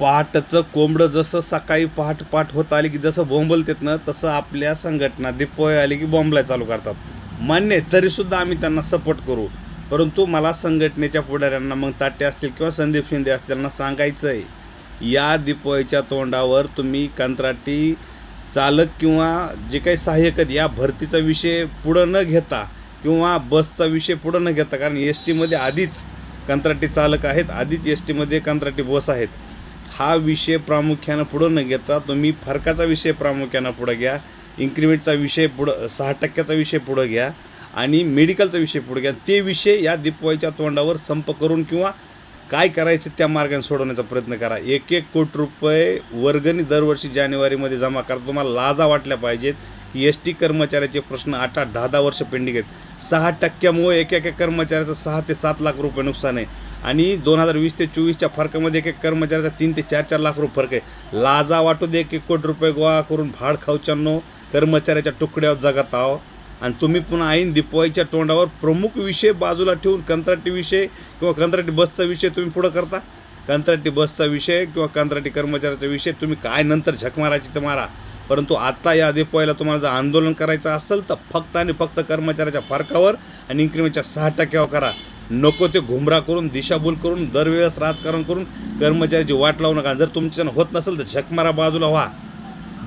पहाटचं कोंबडं जसं सकाळी पहाट पहाट होत आली की जसं बोंबलतेत ना तसं आपल्या संघटना दिपोळी आली की बोंबलाय चालू करतात. मान्य आहे तरीसुद्धा आम्ही त्यांना सपोर्ट करू. परंतु मला संघटनेच्या पुढाऱ्यांना मग ताटे असतील किंवा संदीप शिंदे असतील त्यांना सांगायचं आहे या दिपोळीच्या तोंडावर तुम्ही कंत्राटी चालक किंवा जे काही सहाय्यक आहेत या भरतीचा विषय पुढं न घेता किंवा बसचा विषय पुढं न घेता कारण एस टीमध्ये आधीच कंत्राटी चालक आहेत आधीच एस टीमध्ये कंत्राटी बस आहेत. हा विषय प्रामुख्यानं पुढं न घेता तुम्ही फरकाचा विषय प्रामुख्यानं पुढं घ्या इन्क्रिमेंटचा विषय पुढं सहा टक्क्याचा विषय पुढं घ्या आणि मेडिकलचा विषय पुढं घ्या. ते विषय या दीपवाईच्या तोंडावर संप करून किंवा काय करायचं त्या मार्गाने सोडवण्याचा प्रयत्न करा. एक एक कोटी रुपये वर्गणी दरवर्षी जानेवारीमध्ये जमा करा. तुम्हाला लाजा वाटल्या पाहिजेत की एस टी कर्मचाऱ्याचे प्रश्न आठ आठ दहा दहा वर्ष पेंडिंग आहेत. सहा टक्क्यामुळे एक एका कर्मचाऱ्याचं सहा ते सात लाख रुपये नुकसान आहे. आणि दोन हजार वीस ते चोवीसच्या फरकामध्ये एक एक कर्मचाऱ्याचा तीन ते चार चार लाख रुपये फरक आहे. लाजा वाटू दे एक कोटी रुपये गोळा करून भाड खाऊच्यानो कर्मचाऱ्याच्या तुकड्यावर जगत आहो. आणि तुम्ही पुन्हा ऐन दिपवाईच्या तोंडावर प्रमुख विषय बाजूला ठेवून कंत्राटी विषय किंवा कंत्राटी बसचा विषय तुम्ही पुढं करता? कंत्राटी बसचा विषय किंवा कंत्राटी कर्मचाऱ्याचा विषय तुम्ही काय नंतर झक मारायची तर मारा. परंतु आता या दिपवाईला तुम्हाला जर आंदोलन करायचं असेल तर फक्त आणि फक्त कर्मचाऱ्याच्या फरकावर आणि इन्क्रीमेंटच्या सहा टक्क्यावर करा. नको ते घुमरा करून दिशाभूल करून दरवेळेस राजकारण करून कर्मचाऱ्याची वाट लावू नका. जर तुमच्यानं होत नसेल तर झकमारा बाजूला व्हा.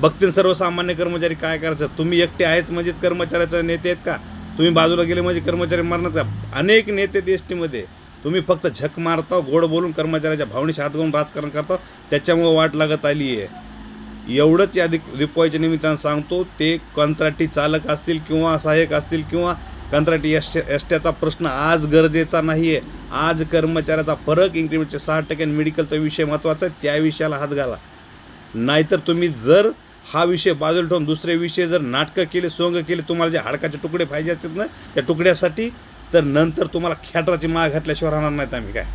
बघतील सर्वसामान्य कर्मचारी काय करायचं. तुम्ही एकटे आहेत म्हणजेच कर्मचाऱ्याचे नेते आहेत का? तुम्ही बाजूला गेले म्हणजे कर्मचारी मारणार का? अनेक नेते आहेत एस टीमध्ये तुम्ही फक्त झक मारता गोड बोलून कर्मचाऱ्याच्या भावनेशी हात घालून राजकारण करता त्याच्यामुळे वाट लागत आली आहे एवढंच या दिप दिपवाईच्या निमित्तानं सांगतो ते कंत्राटी चालक असतील किंवा सहाय्यक असतील किंवा कंत्राटी एस एसट्याचा प्रश्न आज गरजेचा नाही आहे आज कर्मचाऱ्याचा फरक इन्क्रीमेंटचे सहा टक्के आणि मेडिकलचा विषय महत्त्वाचा आहे त्या विषयाला हात घाला. नाहीतर तुम्ही जर हा विषय बाजूला ठेवून दुसरे विषय जर नाटकं केले सोंग केले तुम्हाला जे हाडकाचे तुकडे पाहिजे असतात ना त्या तुकड्यासाठी तर नंतर तुम्हाला खॅटराची माग घातल्याशिवाय राहणार नाहीत आम्ही काय.